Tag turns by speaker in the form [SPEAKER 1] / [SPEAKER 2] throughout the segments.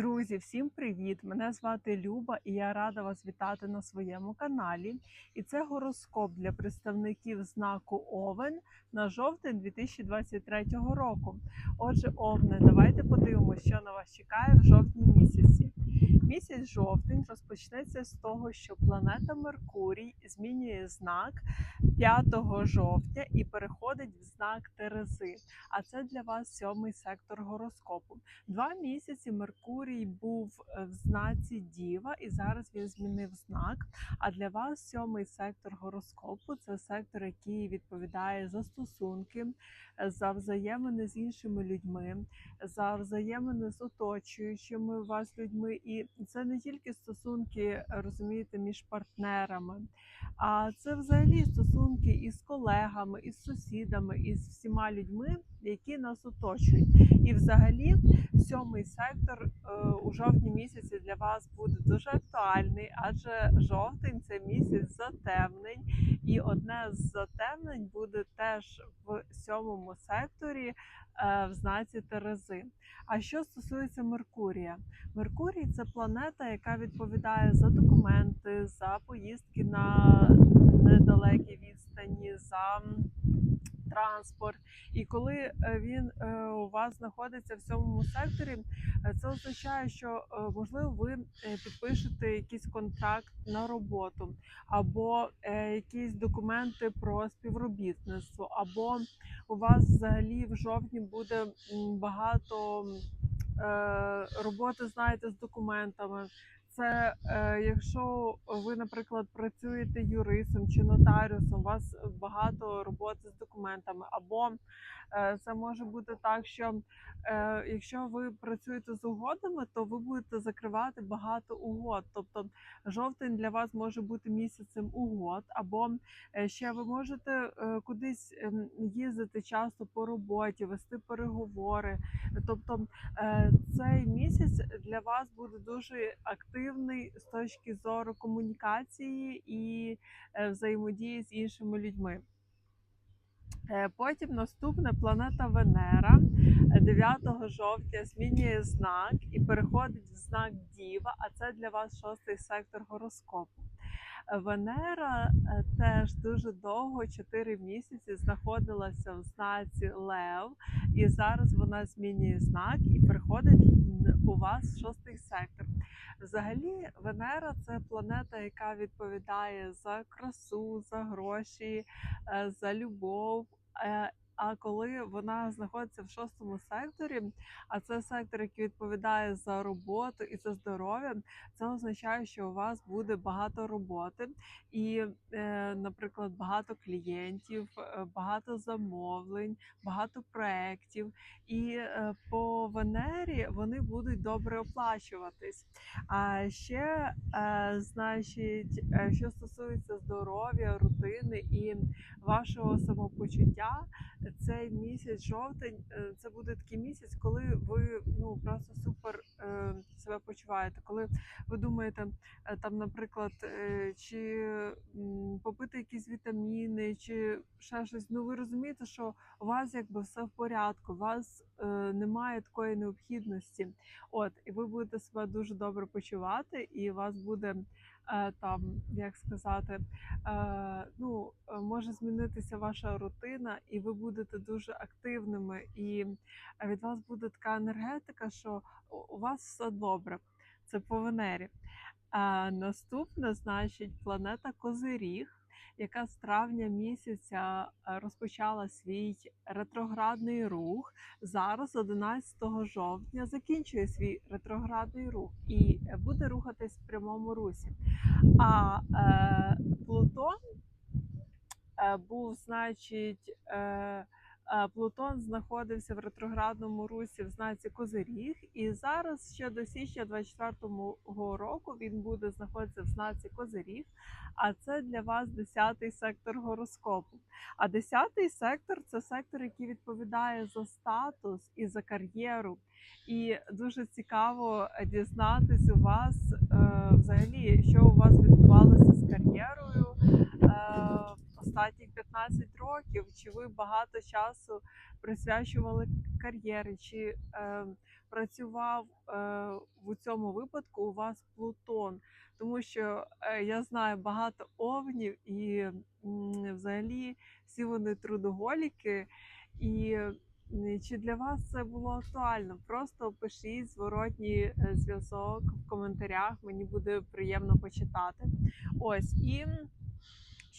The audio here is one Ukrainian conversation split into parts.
[SPEAKER 1] Друзі, всім привіт! Мене звати Люба і я рада вас вітати на своєму каналі. І це гороскоп для представників знаку Овен на жовтень 2023 року. Отже, Овне, давайте подивимося, що на вас чекає в жовтні місяці. Місяць жовтень розпочнеться з того, що планета Меркурій змінює знак 5 жовтня і переходить в знак Терези. А це для вас сьомий сектор гороскопу. Два місяці Меркурій був е, в знаці Діва, і зараз він змінив знак. А для вас сьомий сектор гороскопу це сектор, який відповідає за стосунки, е, за взаємини з іншими людьми, за взаємини з оточуючими вас людьми. І це не тільки стосунки, розумієте, між партнерами, а це взагалі стосунки із колегами, із сусідами, із всіма людьми, які нас оточують. І взагалі сьомий сектор е, у жовтні місяці для вас буде дуже актуальний, адже жовтень це місяць затемнень, і одне з затемнень буде теж в сьомому секторі в знаці Терези. А що стосується Меркурія, Меркурій це планета, яка відповідає за документи, за поїздки на недалекі відстані, за транспорт. І коли е, він е, у вас знаходиться в сьомому секторі, е, це означає, що можливо ви підпишете якийсь контракт на роботу, або якісь документи про співробітництво, або у вас взагалі в жовтні буде багато роботи, знаєте, з документами. Це е, якщо ви, наприклад, працюєте юристом чи нотаріусом, у вас багато роботи з документами, або е, це може бути так, що е, якщо ви працюєте з угодами, то ви будете закривати багато угод. Тобто жовтень для вас може бути місяцем угод, або ще ви можете кудись ем, їздити часто по роботі, вести переговори. Тобто цей місяць для вас буде дуже активний з точки зору комунікації і е, взаємодії з іншими людьми. Е, Потім наступна планета Венера е, 9 жовтня змінює знак і переходить в знак Діва, а це для вас шостий сектор гороскопу. Е, Венера е, теж дуже довго, 4 місяці, знаходилася в знаці Лев, і зараз вона змінює знак і переходить у вас шостий сектор. Взагалі, Венера це планета, яка відповідає за красу, за гроші, е, за любов. А коли вона знаходиться в шостому секторі, а це сектор, який відповідає за роботу і за здоров'я, це означає, що у вас буде багато роботи, і, е, наприклад, багато клієнтів, е, багато замовлень, багато проєктів. І е, по Венері вони будуть добре оплачуватись. А ще, значить, що стосується здоров'я, рутини і вашого самопочуття, цей місяць жовтень е, це буде такий місяць, коли ви ну просто супер е, себе почуваєте. Коли ви думаєте, е, там, наприклад, чи попити якісь вітаміни, чи ще щось. Ну ви розумієте, що у вас якби все в порядку, у вас немає такої необхідності. От, і ви будете себе дуже добре почувати, і у вас буде там, як сказати, е, ну, е, може змінитися ваша рутина, і ви будете дуже активними, і е, від вас буде така енергетика, що у вас все добре. Це по Венері. А наступна, значить, планета Козиріг, яка з травня місяця е, розпочала свій ретроградний рух. Зараз, 11 жовтня, закінчує свій ретроградний рух і буде рухатись в прямому русі. А е, Плутон е, був, значить, е, Плутон знаходився в ретроградному русі в знаці Козиріг, і зараз ще до січня 24-го року він буде знаходитися в знаці Козиріг. А це для вас 10-й сектор гороскопу. А 10-й сектор це сектор, який відповідає за статус і за кар'єру. І дуже цікаво дізнатись у вас е, взагалі, що у вас відбувалося з кар'єрою е, останні 15 років? Чи ви багато часу присвячували кар'єрі? Чи е, працював е, в цьому випадку у вас Плутон? Тому що е, я знаю багато овнів, і м, взагалі всі вони трудоголіки. І чи для вас це було актуально? Просто пишіть зворотній е, зв'язок в коментарях. Мені буде приємно почитати. Ось і.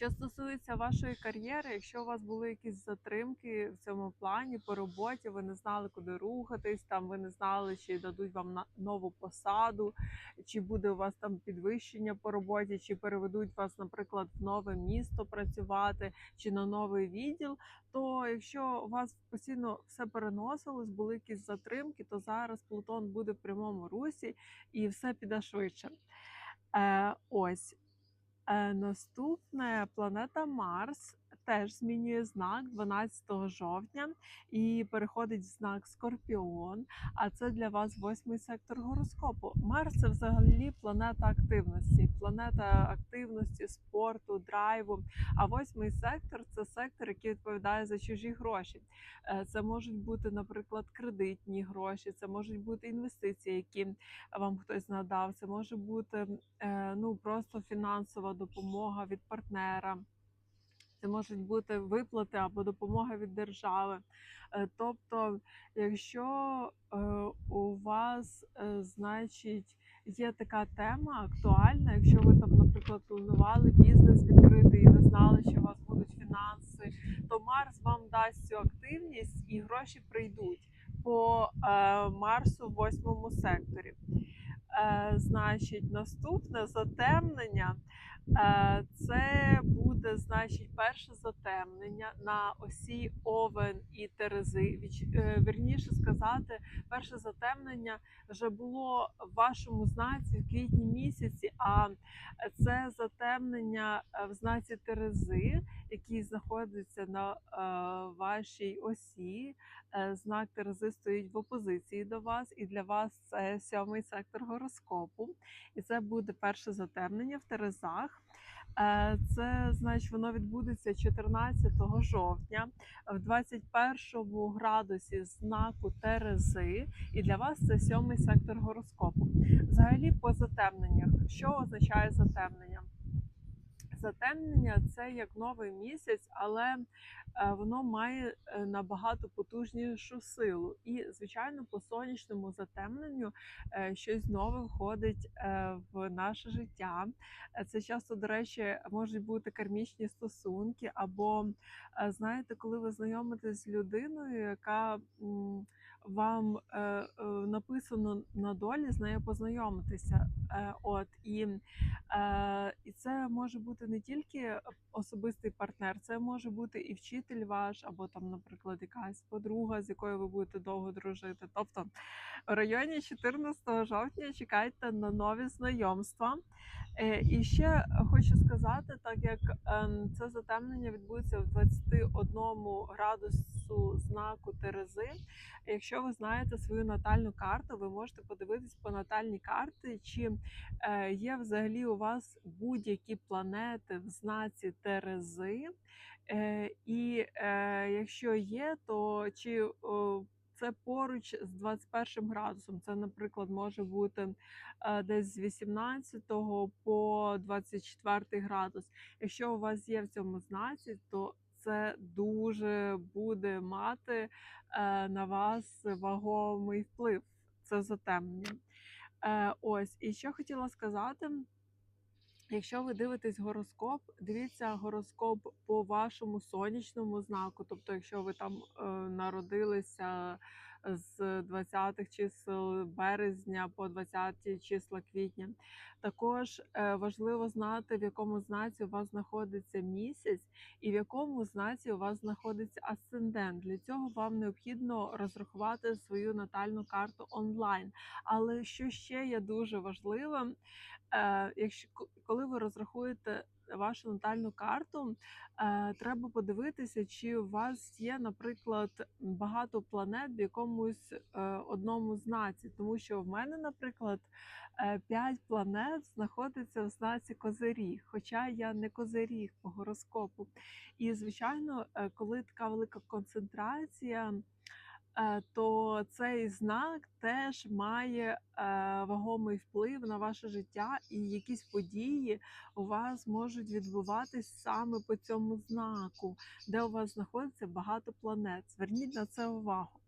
[SPEAKER 1] Що стосується вашої кар'єри, якщо у вас були якісь затримки в цьому плані по роботі, ви не знали, куди рухатись, там ви не знали, чи дадуть вам на нову посаду, чи буде у вас там підвищення по роботі, чи переведуть вас, наприклад, в нове місто працювати, чи на новий відділ. То якщо у вас постійно все переносилось, були якісь затримки, то зараз Плутон буде в прямому русі і все піде швидше. Е, ось. Е, наступне планета Марс теж змінює знак 12 жовтня і переходить в знак Скорпіон. А це для вас восьмий сектор гороскопу. Марс це взагалі планета активності, планета активності, спорту, драйву. А восьмий сектор це сектор, який відповідає за чужі гроші. Е, Це можуть бути, наприклад, кредитні гроші, це можуть бути інвестиції, які вам хтось надав. Це може бути е, ну просто фінансова допомога від партнера. Це можуть бути виплати або допомога від держави. Е, Тобто, якщо е, у вас, е, значить, є така тема актуальна, якщо ви там, наприклад, планували бізнес відкрити і не знали, що у вас будуть фінанси, то Марс вам дасть цю активність і гроші прийдуть по Марсу в восьмому секторі. Значить, наступне затемнення. Е, Це буде, значить, перше затемнення на осі Овен і Терези. Е, Вірніше сказати, перше затемнення вже було в вашому знаці в квітні місяці, а це затемнення е, в знаці Терези, який знаходиться на вашій осі. Знак Терези стоїть в опозиції до вас, і для вас це сьомий сектор гороскопу. І це буде перше затемнення в Терезах. Е, Це значить, воно відбудеться 14 жовтня в 21 градусі знаку Терези, і для вас це сьомий сектор гороскопу. Взагалі, по затемненнях, що означає затемнення? Затемнення це як новий місяць, але е, воно має е, набагато потужнішу силу. І, звичайно, по сонячному затемненню е, щось нове входить в наше життя. Це часто, до речі, можуть бути кармічні стосунки, або знаєте, коли ви знайомитесь з людиною, яка вам е, е, написано на долі з нею познайомитися. Е, От і, е, і це може бути не тільки особистий партнер, це може бути і вчитель ваш, або там, наприклад, якась подруга, з якою ви будете довго дружити. Тобто в районі 14 жовтня чекайте на нові знайомства. Е, І ще хочу сказати, так як ем, це затемнення відбудеться в 21 градусу знаку Терези. Якщо ви знаєте свою натальну карту, ви можете подивитись по натальній карті, чи е, є взагалі у вас будь-які планети в знаці Терези. Е, і е, якщо є, то чи це поруч з 21 градусом. Це, наприклад, може бути десь з 18 по 24 градус. Якщо у вас є в цьому знаці, то це дуже буде мати е, на вас вагомий вплив. Це затемнення. Е, ось, і що хотіла сказати. Якщо ви дивитесь гороскоп, дивіться гороскоп по вашому сонячному знаку. Тобто, якщо ви там е, народилися з 20-х чисел березня по 20-ті числа квітня, також е, важливо знати, в якому знаці у вас знаходиться місяць і в якому знаці у вас знаходиться асцендент. Для цього вам необхідно розрахувати свою натальну карту онлайн. Але що ще є дуже важливим, е, якщо коли ви розрахуєте вашу натальну карту, е, треба подивитися, чи у вас є, наприклад, багато планет в якомусь е, одному знаці. Тому що в мене, наприклад, 5 планет знаходиться в знаці Козиріг, хоча я не Козиріг по гороскопу. І, звичайно, е, коли така велика концентрація, е, то цей знак теж має е, вагомий вплив на ваше життя, і якісь події у вас можуть відбуватись саме по цьому знаку, де у вас знаходиться багато планет. Зверніть на це увагу.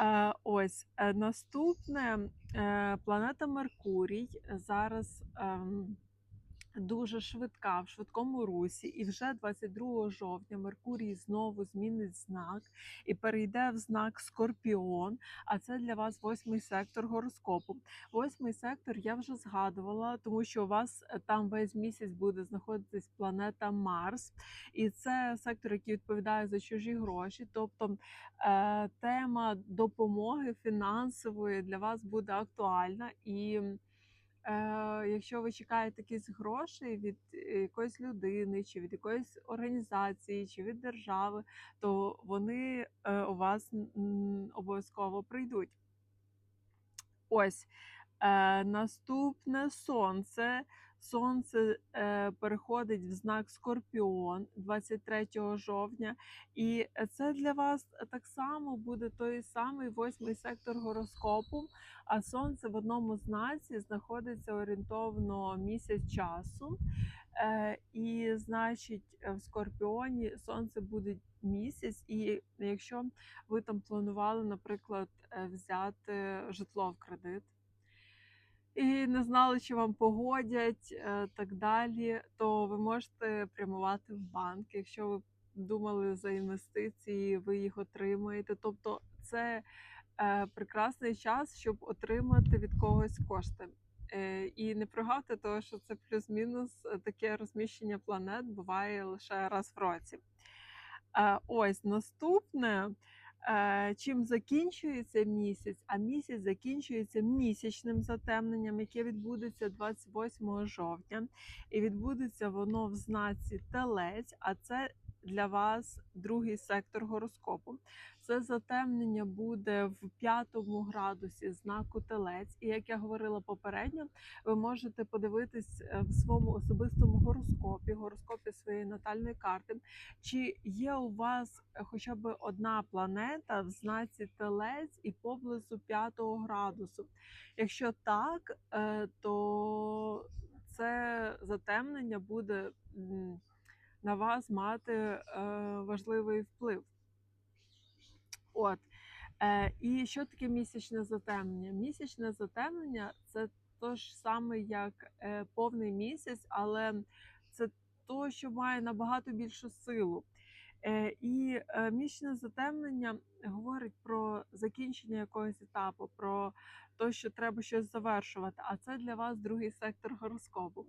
[SPEAKER 1] Е, ось е, наступне е, планета Меркурій зараз. Дуже швидка в швидкому русі, і вже 22 жовтня Меркурій знову змінить знак і перейде в знак Скорпіон. А це для вас восьмий сектор гороскопу. Восьмий сектор я вже згадувала, тому що у вас е, там весь місяць буде знаходитись планета Марс, і це сектор, який відповідає за чужі гроші. Тобто е, тема допомоги фінансової для вас буде актуальна і. Е, якщо ви чекаєте якісь гроші від е, якоїсь людини, чи від якоїсь організації, чи від держави, то вони е, у вас обов'язково прийдуть. Ось наступне сонце. Сонце е, переходить в знак Скорпіон 23 жовтня, і це для вас так само буде той самий восьмий сектор гороскопу. А сонце в одному знаці знаходиться орієнтовно місяць часу. Е, і, значить, в Скорпіоні сонце буде місяць, і якщо ви там планували, наприклад, е, взяти житло в кредит. І не знали, чи вам погодять е, так далі, то ви можете прямувати в банк, якщо ви думали за інвестиції, ви їх отримаєте. Тобто це е, прекрасний час, щоб отримати від когось кошти. Е, і не прогавте, того, що це плюс-мінус таке розміщення планет буває лише раз в році. Ось наступне. Е, Чим закінчується місяць? А місяць закінчується місячним затемненням, яке відбудеться 28 жовтня, і відбудеться воно в знаці Телець. А це для вас другий сектор гороскопу. Це затемнення буде в п'ятому градусі знаку Телець. І як я говорила попередньо, ви можете подивитись е, в своєму особистому гороскопі, гороскопі своєї натальної карти, чи є у вас е, хоча б одна планета в знаці Телець і поблизу п'ятого градусу. Якщо так, е, то це затемнення буде на вас мати е, важливий вплив. От. Е, і що таке місячне затемнення? Місячне затемнення це то ж саме, як е, повний місяць, але це то, що має набагато більшу силу. Е, і е, місячне затемнення говорить про закінчення якогось етапу, про те, що треба щось завершувати. А це для вас другий сектор гороскопу.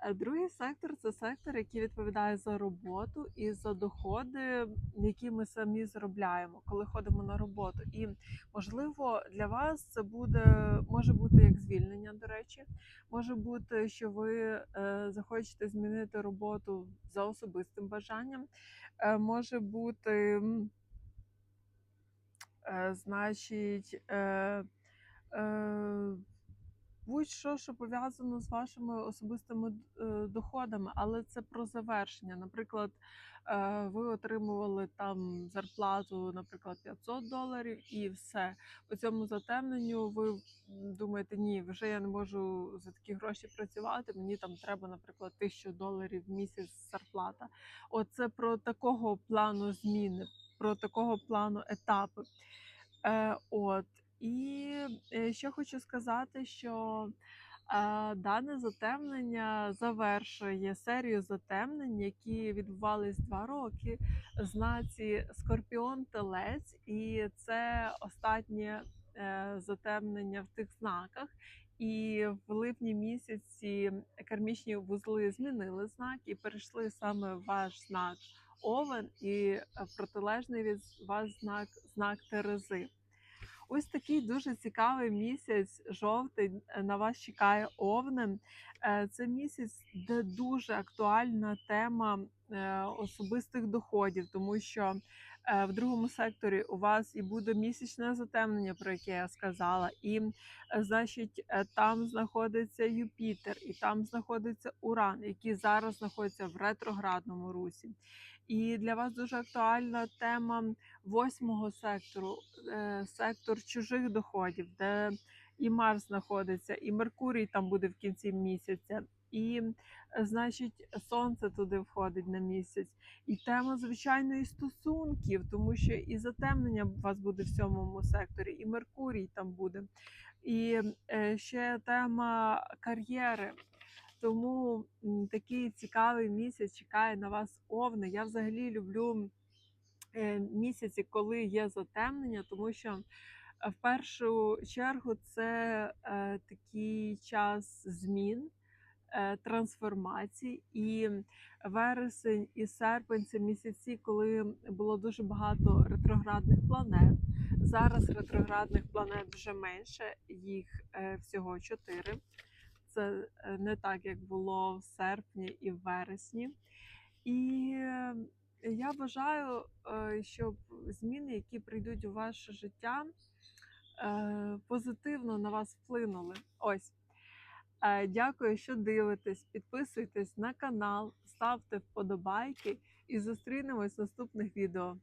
[SPEAKER 1] Е, Другий сектор це сектор, який відповідає за роботу і за доходи, які ми самі заробляємо, коли ходимо на роботу. І можливо для вас це буде може бути як звільнення. До речі, може бути, що ви е, захочете змінити роботу за особистим бажанням. Е, може бути, значить. Е, е, будь-що, що пов'язано з вашими особистими е, доходами, але це про завершення. Наприклад, е, ви отримували там зарплату, наприклад, 500 доларів, і все по цьому затемненню. Ви думаєте, ні, вже я не можу за такі гроші працювати. Мені там треба, наприклад, 1000 доларів в місяць зарплата. Оце про такого плану зміни, про такого плану етапи. Е, от. І е, ще хочу сказати, що е, дане затемнення завершує серію затемнень, які відбувались два роки знаці Скорпіон Телець, і це останнє е, затемнення в тих знаках. І в липні місяці кармічні вузли змінили знак і перейшли саме в ваш знак Овен і е, протилежний від вас знак знак Терези. Ось такий дуже цікавий місяць, жовтий, е, на вас чекає овни. Е, Це місяць, де дуже актуальна тема особистих доходів, тому що в другому секторі у вас і буде місячне затемнення, про яке я сказала, і значить там знаходиться Юпітер, і там знаходиться Уран, які зараз знаходяться в ретроградному русі. І для вас дуже актуальна тема восьмого сектору, е, сектор чужих доходів, де і Марс знаходиться, і Меркурій там буде в кінці місяця, і е, значить сонце туди входить на місяць. І тема, звичайно, і стосунків, тому що і затемнення у вас буде в сьомому секторі, і Меркурій там буде. І е, ще тема кар'єри. Тому такий цікавий місяць чекає на вас овни. Я взагалі люблю е, місяці, коли є затемнення, тому що е, в першу чергу це е, такий час змін. Трансформацій і вересень і серпень це місяці, коли було дуже багато ретроградних планет. Зараз ретроградних планет вже менше, їх всього чотири. Це е, не так, як було в серпні і в вересні. І е, я бажаю, е, щоб зміни, які прийдуть у ваше життя, е, позитивно на вас вплинули. Ось. Дякую, що дивитесь. Підписуйтесь на канал, ставте вподобайки і зустрінемось в наступних відео.